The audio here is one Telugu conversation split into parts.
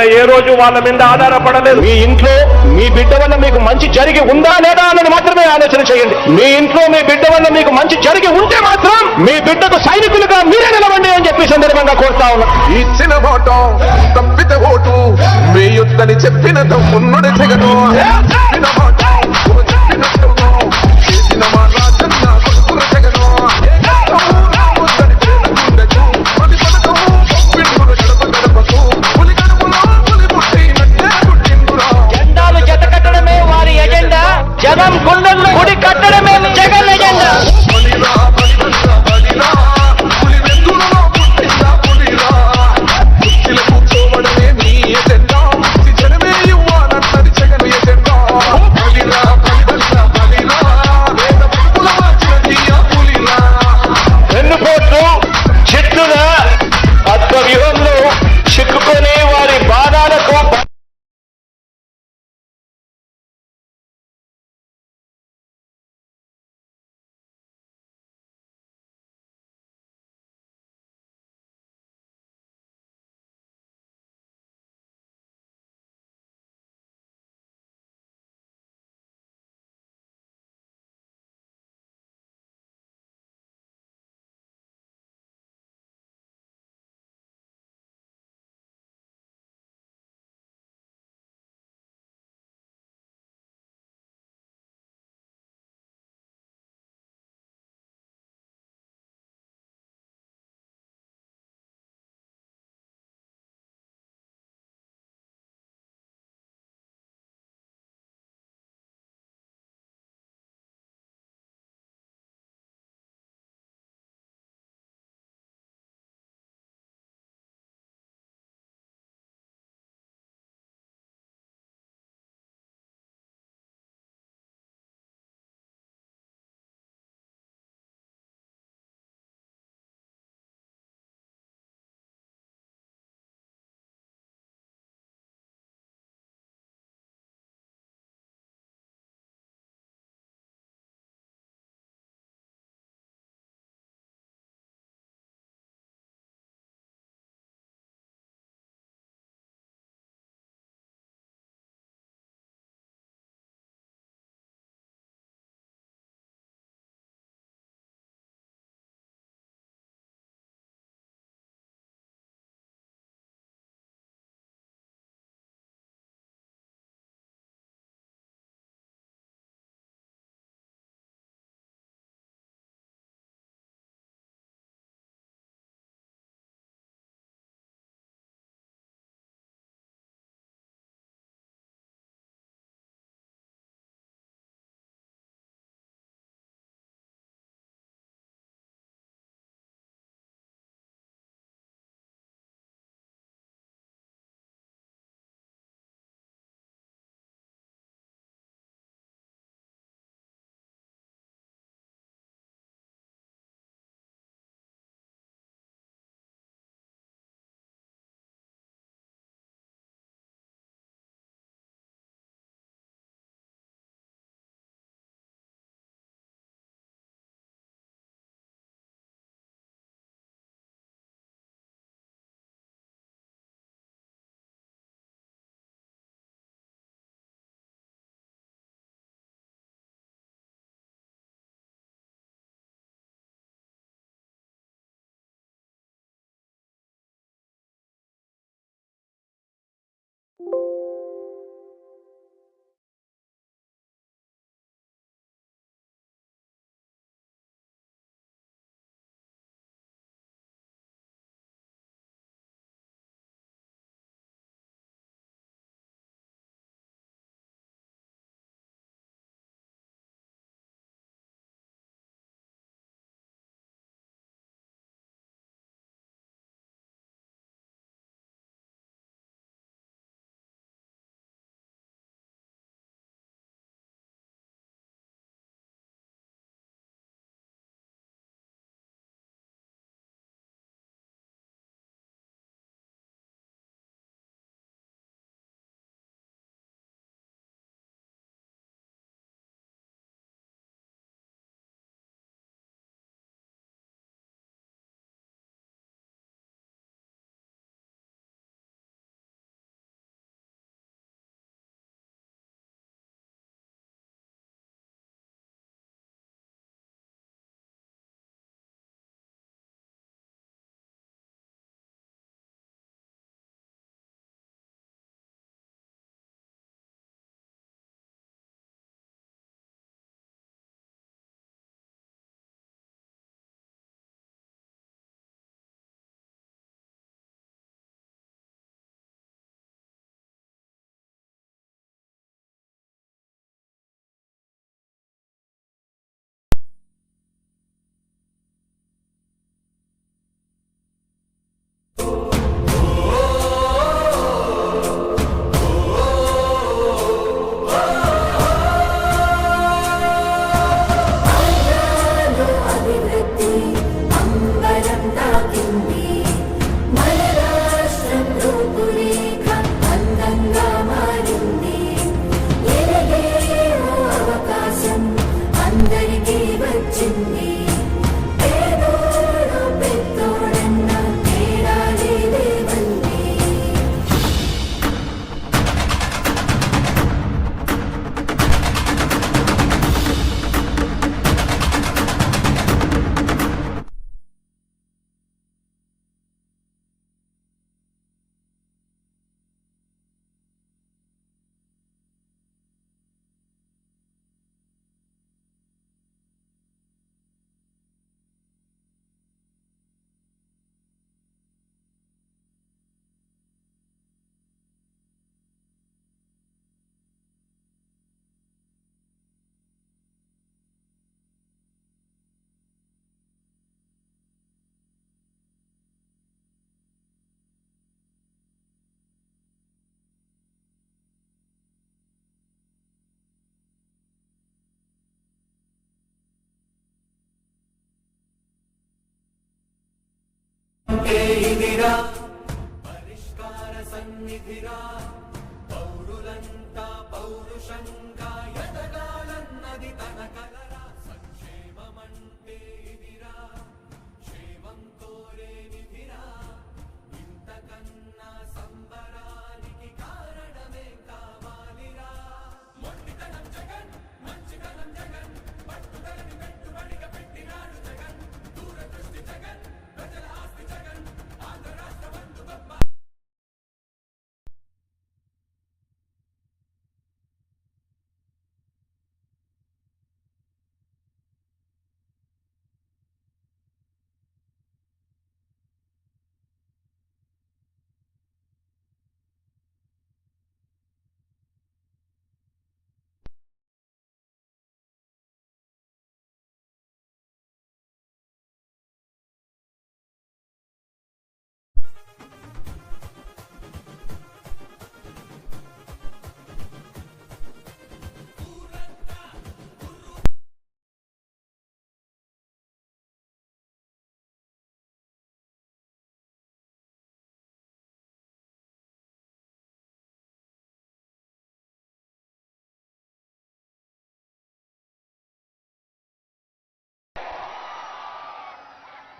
బిడ్డ ఏ రోజు వాళ్ళ మీద ఆధారపడలేదు. మీ ఇంట్లో మీ బిడ్డ వల్ల మీకు మంచి జరిగి ఉందా లేదా అన్నది మాత్రమే ఆలోచన చేయండి. మీ ఇంట్లో మీ బిడ్డ వల్ల మీకు మంచి జరిగి ఉంటే మాత్రం మీ బిడ్డకు సైనికులుగా మీరే నిలవండి అని చెప్పి సందర్భంగా కోరుతా ఉన్నా. ఇచ్చిన ఓటు తప్పితే ఓటు వేయొద్దని చెప్పిన తమ్ముడు జగను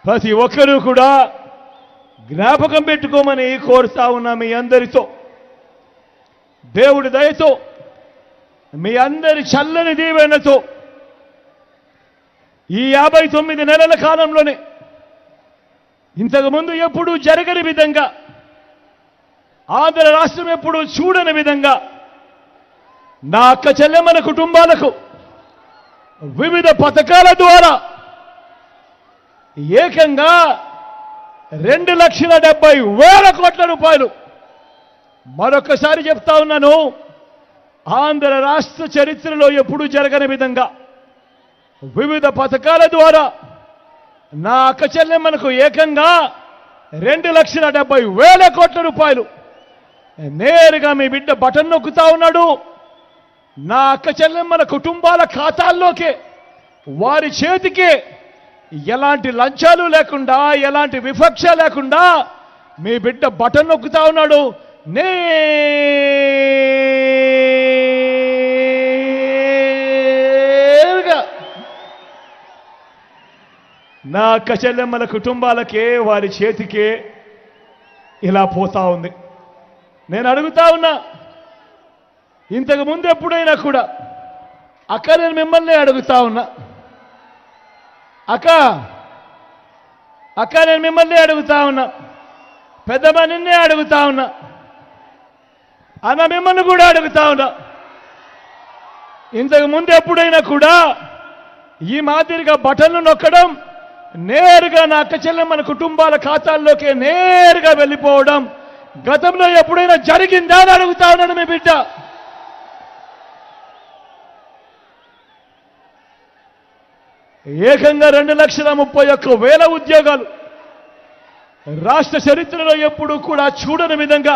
ప్రతి ఒక్కరూ కూడా జ్ఞాపకం పెట్టుకోమని కోరుతా ఉన్నా మీ అందరితో. దేవుడి దయతో మీ అందరి చల్లని దీవెనతో. ఈ యాభై తొమ్మిది నెలల కాలంలోనే ఇంతకుముందు ఎప్పుడూ జరగని విధంగా ఆంధ్ర రాష్ట్రం ఎప్పుడూ చూడని విధంగా నా అక్క చెల్లెమ్మల కుటుంబాలకు వివిధ పథకాల ద్వారా ఏకంగా రెండు లక్షల డెబ్బై వేల కోట్ల రూపాయలు. మరొకసారి చెప్తా ఉన్నాను ఆంధ్ర రాష్ట్ర చరిత్రలో ఎప్పుడూ జరగని విధంగా వివిధ పథకాల ద్వారా నా అక్క చెల్లెమ్మలకు ఏకంగా రెండు లక్షల డెబ్బై వేల కోట్ల రూపాయలు. నేరుగా మీ బిడ్డ బటన్ నొక్కుతా ఉన్నాడు. నా అక్క చెల్లెమ్మల కుటుంబాల ఖాతాల్లోకే వారి చేతికే ఎలాంటి లంచాలు లేకుండా ఎలాంటి వివక్ష లేకుండా మీ బిడ్డ బటన్ నొక్కుతా ఉన్నాడు. నేరుగా నా కచల్లెమ్మల కుటుంబాలకే వారి చేతికే ఇలా పోతా ఉంది. నేను అడుగుతా ఉన్నా ఇంతకు ముందు ఎప్పుడైనా కూడా అక్క నేను మిమ్మల్ని అడుగుతా ఉన్నా అక్క అక్క నేను మిమ్మల్ని అడుగుతా ఉన్నా. పెద్దమ్మ నిన్నే అడుగుతా ఉన్నా. అన్న మిమ్మల్ని కూడా అడుగుతా ఉన్నా. ఇంతకు ముందు ఎప్పుడైనా కూడా ఈ మాదిరిగా బటన్లు నొక్కడం నేరుగా నా అక్క చెల్లెమ్మల కుటుంబాల ఖాతాల్లోకి నేరుగా వెళ్ళిపోవడం గతంలో ఎప్పుడైనా జరిగిందా అని అడుగుతా ఉన్నాడు మీ బిడ్డ. ఏకంగా రెండు లక్షల ముప్పై ఒక్క వేల ఉద్యోగాలు. రాష్ట్ర చరిత్రలో ఎప్పుడు కూడా చూడని విధంగా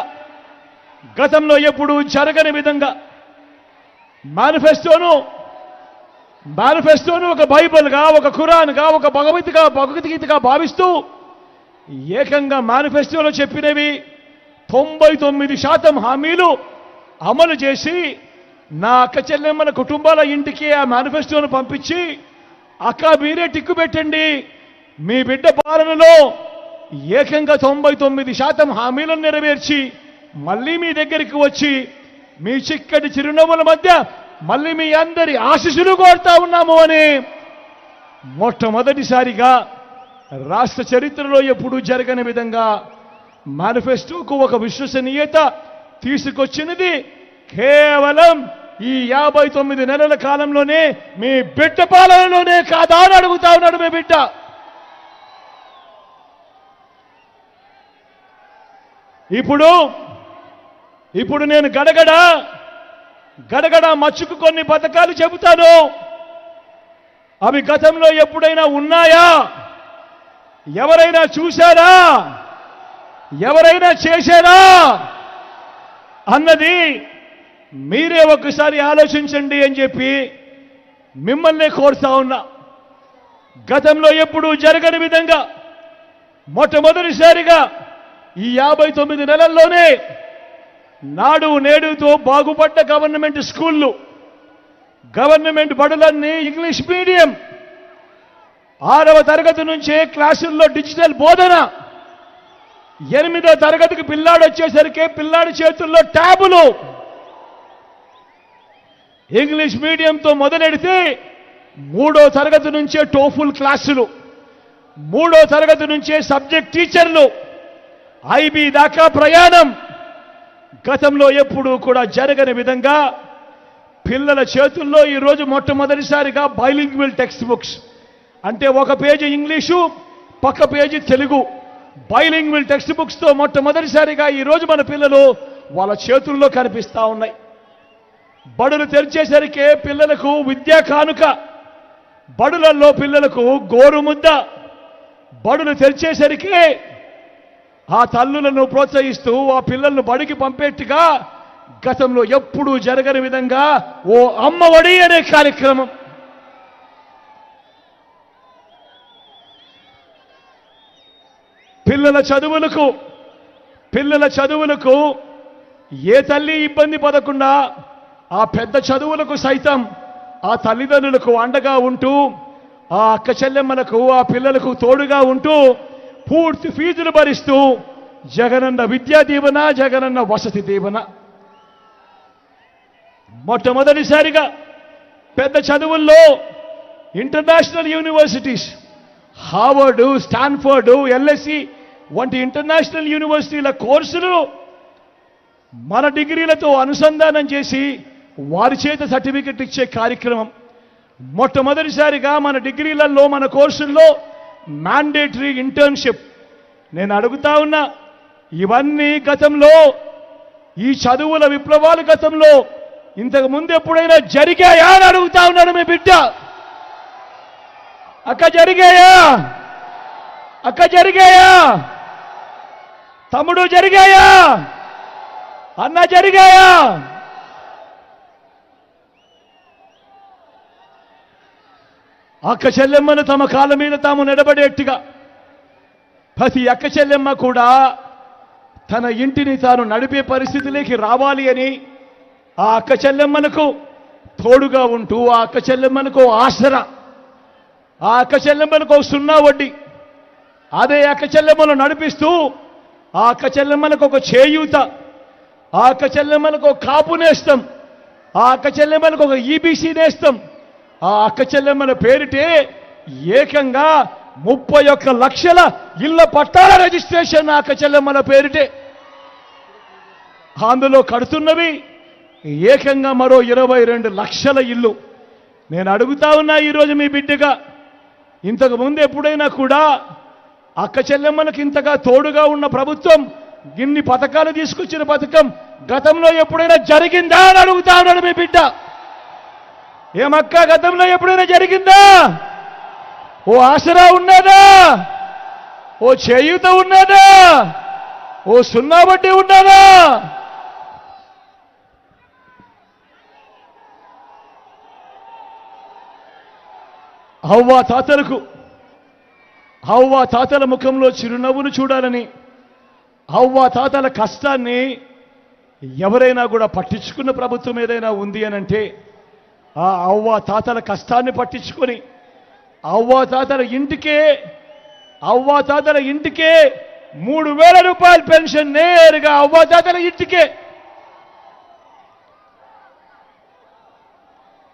గతంలో ఎప్పుడు జరగని విధంగా మేనిఫెస్టోను మేనిఫెస్టోను ఒక బైబిల్గా ఒక ఖురాన్గా ఒక భగవద్గా భగవద్గీతగా భావిస్తూ ఏకంగా మేనిఫెస్టోలో చెప్పినవి తొంభై తొమ్మిది శాతం హామీలు అమలు చేసి నా అక్క చెల్లెమ్మల కుటుంబాల ఇంటికి ఆ మేనిఫెస్టోను పంపించి అక్క మీరే టిక్కు పెట్టండి. మీ బిడ్డ పాలనలో ఏకంగా తొంభై తొమ్మిది శాతం హామీలను నెరవేర్చి మళ్ళీ మీ దగ్గరికి వచ్చి మీ చిక్కటి చిరునవ్వుల మధ్య మళ్ళీ మీ అందరి ఆశీస్సులు కోరుతా ఉన్నాము అని మొట్టమొదటిసారిగా రాష్ట్ర చరిత్రలో ఎప్పుడూ జరగని విధంగా మేనిఫెస్టోకు ఒక విశ్వసనీయత తీసుకొచ్చినది కేవలం ఈ యాభై తొమ్మిది నెలల కాలంలోనే మీ బిడ్డ పాలనలోనే కాదా అని అడుగుతా ఉన్నాడు మీ బిడ్డ. ఇప్పుడు ఇప్పుడు నేను గడగడ గడగడ మచ్చుకు కొన్ని పథకాలు చెబుతాను. అవి గతంలో ఎప్పుడైనా ఉన్నాయా? ఎవరైనా చూశారా? ఎవరైనా చేశారా? అన్నది మీరే ఒకసారి ఆలోచించండి అని చెప్పి మిమ్మల్ని కోరుతా ఉన్నా. గతంలో ఎప్పుడూ జరగని విధంగా మొట్టమొదటిసారిగా ఈ యాభై తొమ్మిది నెలల్లోనే నాడు నేడుతో బాగుపడ్డ గవర్నమెంట్ స్కూళ్ళు గవర్నమెంట్ బడులన్నీ ఇంగ్లీష్ మీడియం ఆరవ తరగతి నుంచే క్లాసుల్లో డిజిటల్ బోధన ఎనిమిదో తరగతికి పిల్లాడు వచ్చేసరికి పిల్లాడి చేతుల్లో ట్యాబులు ఇంగ్లీష్ మీడియంతో మొదలెడితే మూడో తరగతి నుంచే టోఫుల్ క్లాసులు మూడో తరగతి నుంచే సబ్జెక్ట్ టీచర్లు ఐబీ దాకా ప్రయాణం. గతంలో ఎప్పుడూ కూడా జరగని విధంగా పిల్లల చేతుల్లో ఈరోజు మొట్టమొదటిసారిగా బైలింగ్వల్ టెక్స్ట్ బుక్స్ అంటే ఒక పేజీ ఇంగ్లీషు పక్క పేజీ తెలుగు. బైలింగ్వల్ టెక్స్ట్ బుక్స్తో మొట్టమొదటిసారిగా ఈరోజు మన పిల్లలు వాళ్ళ చేతుల్లో కనిపిస్తా ఉన్నాయి. బడులు తెరిచేసరికి పిల్లలకు విద్యా కానుక. బడులలో పిల్లలకు గోరుముద్ద బడులు తెరిచేసరికి ఆ తల్లులను ప్రోత్సహిస్తూ ఆ పిల్లలను బడికి పంపేట్టుగా గతంలో ఎప్పుడూ జరగని విధంగా ఓ అమ్మఒడి అనే కార్యక్రమం. పిల్లల చదువులకు పిల్లల చదువులకు ఏ తల్లి ఇబ్బంది పడకుండా ఆ పెద్ద చదువులకు సైతం ఆ తల్లిదండ్రులకు అండగా ఉంటూ ఆ అక్క చెల్లెమ్మలకు ఆ పిల్లలకు తోడుగా ఉంటూ పూర్తి ఫీజులు భరిస్తూ జగనన్న విద్యా దీవెన జగనన్న వసతి దీవెన. మొట్టమొదటిసారిగా పెద్ద చదువుల్లో international universities Harvard Stanford LSE వంటి ఇంటర్నేషనల్ యూనివర్సిటీల కోర్సులు మన డిగ్రీలతో అనుసంధానం చేసి వారి చేత సర్టిఫికెట్ ఇచ్చే కార్యక్రమం. మొట్టమొదటిసారిగా మన డిగ్రీలలో మన కోర్సుల్లో మ్యాండేటరీ ఇంటర్న్షిప్ నేను అడుగుతా ఉన్నా ఇవన్నీ గతంలో ఈ చదువుల విప్లవాలు గతంలో ఇంతకు ముందు ఎప్పుడైనా జరిగాయా అని అడుగుతా ఉన్నాడు మీ బిడ్డ. అక్క జరిగాయా? అక్క జరిగాయా? తమ్ముడు జరిగాయా? అన్న జరిగాయా? అక్క చెల్లెమ్మను తమ కాళ్ళ మీద తాము నిలబడేట్టుగా ప్రతి అక్క చెల్లెమ్మ కూడా తన ఇంటిని తాను నడిపే పరిస్థితిలోకి రావాలి అని ఆ అక్క చెల్లెమ్మలకు తోడుగా ఉంటూ ఆ అక్క చెల్లెమ్మలకు ఆసరా ఆ అక్క చెల్లెమ్మలకు సున్నా వడ్డీ అదే అక్క చెల్లెమ్మను నడిపిస్తూ ఆ అక్క చెల్లెమ్మలకు ఒక చేయూత ఆ అక్క చెల్లెమ్మలకు ఒక కాపు నేస్తాం ఆ అక్క చెల్లెమ్మలకు ఒక ఈబీసీ నేస్తాం ఆ అక్క చెల్లెమ్మల పేరిటే ఏకంగా ముప్పై ఒక్క లక్షల ఇళ్ళ పట్టాల రిజిస్ట్రేషన్ ఆ అక్క చెల్లెమ్మల పేరిటే. అందులో కడుతున్నవి ఏకంగా మరో ఇరవై రెండు లక్షల ఇల్లు. నేను అడుగుతా ఉన్నా ఈరోజు మీ బిడ్డగా ఇంతకు ముందు ఎప్పుడైనా కూడా అక్క చెల్లెమ్మలకు ఇంతగా తోడుగా ఉన్న ప్రభుత్వం ఇన్ని పథకాలు తీసుకొచ్చిన పథకం గతంలో ఎప్పుడైనా జరిగిందా అని అడుగుతా ఉన్నాడు మీ బిడ్డ. ఏమక్క గతంలో ఎప్పుడైనా జరిగిందా? ఓ ఆసరా ఉన్నదా? ఓ చేయూత ఉన్నదా? ఓ సున్నా వడ్డీ ఉన్నదా? హవ్వా తాతలకు హవ్వా తాతల ముఖంలో చిరునవ్వును చూడాలని హవ్వా తాతల కష్టాన్ని ఎవరైనా కూడా పట్టించుకున్న ప్రభుత్వం ఏదైనా ఉంది అని అంటే ఆ అవ్వ తాతల కష్టాన్ని పట్టించుకొని అవ్వ తాతల ఇంటికే అవ్వ తాతల ఇంటికే మూడు వేల రూపాయల పెన్షన్ నేరుగా అవ్వ తాతల ఇంటికే.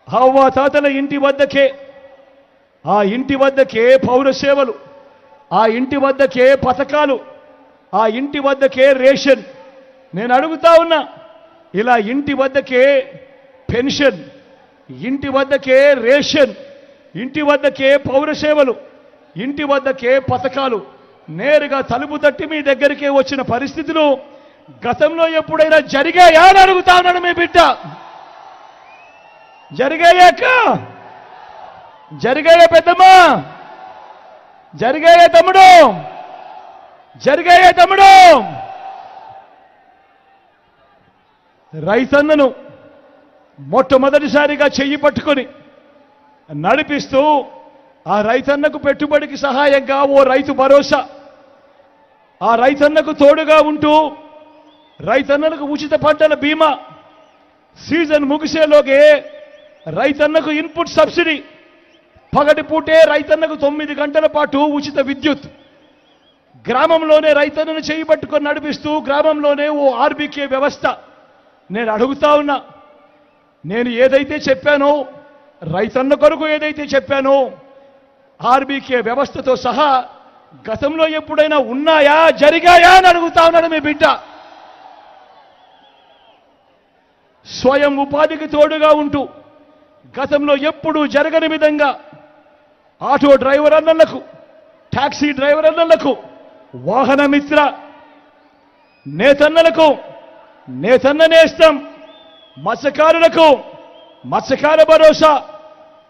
అవ్వ తాతల ఇంటి వద్దకే ఆ ఇంటి వద్దకే పౌర సేవలు ఆ ఇంటి వద్దకే పథకాలు ఆ ఇంటి వద్దకే రేషన్. నేను అడుగుతా ఉన్నా ఇలా ఇంటి వద్దకే పెన్షన్ ఇంటి వద్దకే రేషన్ ఇంటి వద్దకే పౌర సేవలు ఇంటి వద్దకే పథకాలు. నేరుగా తలుపు తట్టి మీ దగ్గరికే వచ్చిన పరిస్థితులు గతంలో ఎప్పుడైనా జరిగాయా అని అడుగుతా ఉన్నాడు మీ బిడ్డ. జరిగాయాక జరిగాయా పెద్దమ్మా? జరిగాయా తమ్ముడు? జరిగాయా తమ్ముడు? రైతన్నను మొట్టమొదటిసారిగా చెయ్యి పట్టుకొని నడిపిస్తూ ఆ రైతన్నకు పెట్టుబడికి సహాయంగా ఓ రైతు భరోసా. ఆ రైతన్నకు తోడుగా ఉంటూ రైతన్నలకు ఉచిత పంటల బీమా. సీజన్ ముగిసేలోగే రైతన్నకు ఇన్పుట్ సబ్సిడీ. పగటి పూటే రైతన్నకు తొమ్మిది గంటల పాటు ఉచిత విద్యుత్. గ్రామంలోనే రైతన్నను చేయి పట్టుకొని నడిపిస్తూ గ్రామంలోనే ఓ ఆర్బీకే వ్యవస్థ. నేను అడుగుతా ఉన్నా నేను ఏదైతే చెప్పానో రైతన్న కొరకు ఏదైతే చెప్పానో ఆర్బీకే వ్యవస్థతో సహా గతంలో ఎప్పుడైనా ఉన్నాయా జరిగాయా అని అడుగుతా ఉన్నాడు మీ బిడ్డ. స్వయం ఉపాధికి తోడుగా ఉంటూ గతంలో ఎప్పుడూ జరగని విధంగా ఆటో డ్రైవర్ అన్నలకు ట్యాక్సీ డ్రైవర్ అన్నలకు వాహన మిత్ర నేతన్నలకు నేతన్న నేస్తం మత్స్యకారులకు మత్స్యకార భరోసా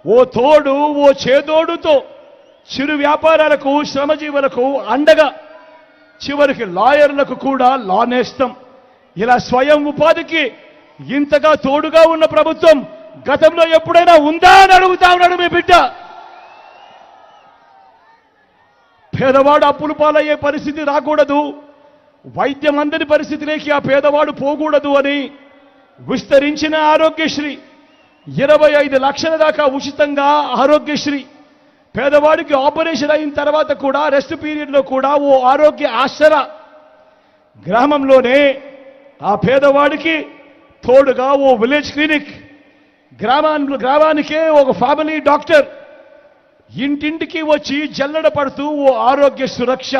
ఓ తోడు ఓ చేదోడుతో చిరు వ్యాపారాలకు శ్రమజీవులకు అండగా చివరికి లాయర్లకు కూడా లా నేస్తం ఇలా స్వయం ఉపాధికి ఇంతగా తోడుగా ఉన్న ప్రభుత్వం గతంలో ఎప్పుడైనా ఉందా అని అడుగుతా ఉన్నాడు మీ బిడ్డ. పేదవాడు అప్పులు పాలయ్యే పరిస్థితి రాకూడదు. వైద్యం అందని పరిస్థితిలోకి ఆ పేదవాడు పోకూడదు అని విస్తరించిన ఆరోగ్యశ్రీ. ఇరవై ఐదు లక్షల దాకా ఉచితంగా ఆరోగ్యశ్రీ. పేదవాడికి ఆపరేషన్ అయిన తర్వాత కూడా రెస్ట్ పీరియడ్లో కూడా ఓ ఆరోగ్య ఆశ్చర గ్రామంలోనే ఆ పేదవాడికి తోడుగా ఓ విలేజ్ క్లినిక్. గ్రామాన్ని గ్రామానికే ఒక ఫ్యామిలీ డాక్టర్. ఇంటింటికి వచ్చి జల్లడ పడుతూ ఓ ఆరోగ్య సురక్ష.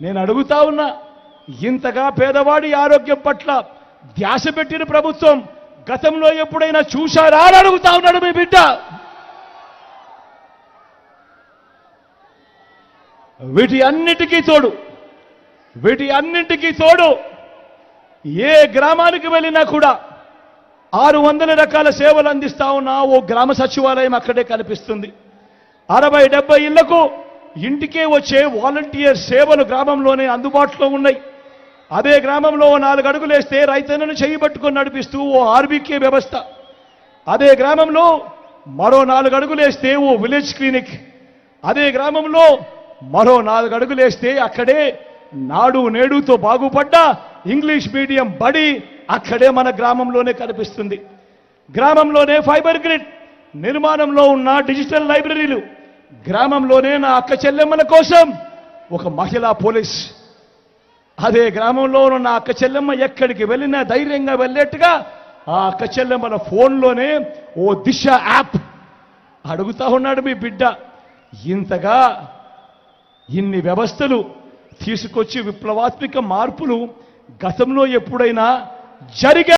నేను అడుగుతా ఉన్నా ఇంతగా పేదవాడి ఆరోగ్యం పట్ల ధ్యాస పెట్టిన ప్రభుత్వం గతంలో ఎప్పుడైనా చూశారా అని అడుగుతా ఉన్నాడు మీ బిడ్డ. వీటి అన్నిటికీ తోడు వీటి అన్నింటికీ తోడు ఏ గ్రామానికి వెళ్ళినా కూడా ఆరు వందల రకాల సేవలు అందిస్తా ఉన్న ఓ గ్రామ సచివాలయం అక్కడే కనిపిస్తుంది. అరవై డెబ్బై ఇళ్ళకు ఇంటికే వచ్చే వాలంటీర్ సేవలు గ్రామంలోనే అందుబాటులో ఉన్నాయి. అదే గ్రామంలో ఓ నాలుగు అడుగులేస్తే రైతన్నను చేయబట్టుకొని నడిపిస్తూ ఓ ఆర్బీకే వ్యవస్థ. అదే గ్రామంలో మరో నాలుగు అడుగులేస్తే ఓ విలేజ్ క్లినిక్. అదే గ్రామంలో మరో నాలుగు అడుగులేస్తే అక్కడే నాడు నేడుతో బాగుపడ్డ ఇంగ్లీష్ మీడియం బడి అక్కడే మన గ్రామంలోనే కనిపిస్తుంది. గ్రామంలోనే ఫైబర్ గ్రిడ్ నిర్మాణంలో ఉన్న డిజిటల్ లైబ్రరీలు గ్రామంలోనే నా అక్క చెల్లెమ్మల కోసం ఒక మహిళా పోలీస్ అదే గ్రామంలో ఉన్న అక్క చెల్లెమ్మ ఎక్కడికి వెళ్ళినా ధైర్యంగా వెళ్ళేట్టుగా ఆ అక్క చెల్లెమ్మల ఫోన్లోనే ఓ దిశ యాప్ అడుగుతా ఉన్నాడు మీ బిడ్డ. ఇంతగా ఇన్ని వ్యవస్థలు తీసుకొచ్చి విప్లవాత్మిక మార్పులు గతంలో ఎప్పుడైనా జరిగా